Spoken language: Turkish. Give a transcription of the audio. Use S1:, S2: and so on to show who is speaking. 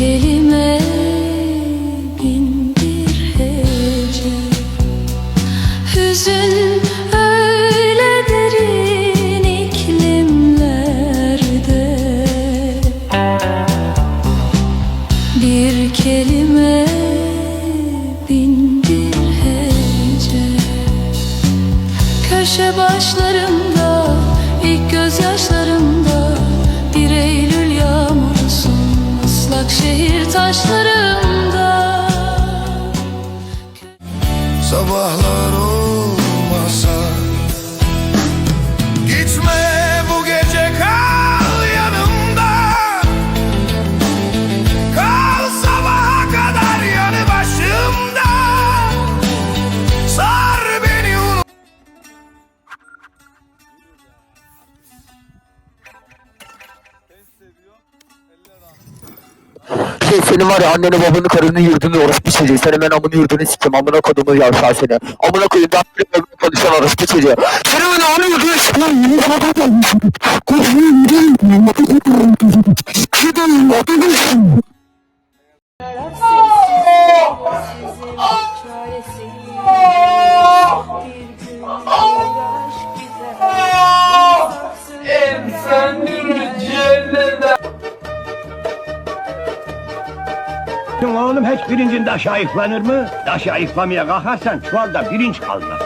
S1: kelime bin bir hece. Hüzün öyle derin iklimlerde. Bir kelime bin bir hece. Köşe başlarımda ilk gözyaşlarımda şehir taşlarımda
S2: Sabahlar olmasa Gitme bu gece kal yanımda. Kal sabaha kadar yanı başımda. Sar beni unut
S3: Şey senin var ya anneni babanı karını yurdunu orospu çocuğu. Sen hemen amını yurdunu sikim amına kodumu yavşağı seni. Amına koyayım daha bir böyle konuşan orospu çocuğu. Sen hemen amını yurdunu sikim. Amına kodumu yavşağı
S4: Oğlum hiç birincin daşı ayıklanır mı? Daşı ayıklamaya kalkarsan çuvalda birinç kalmaz.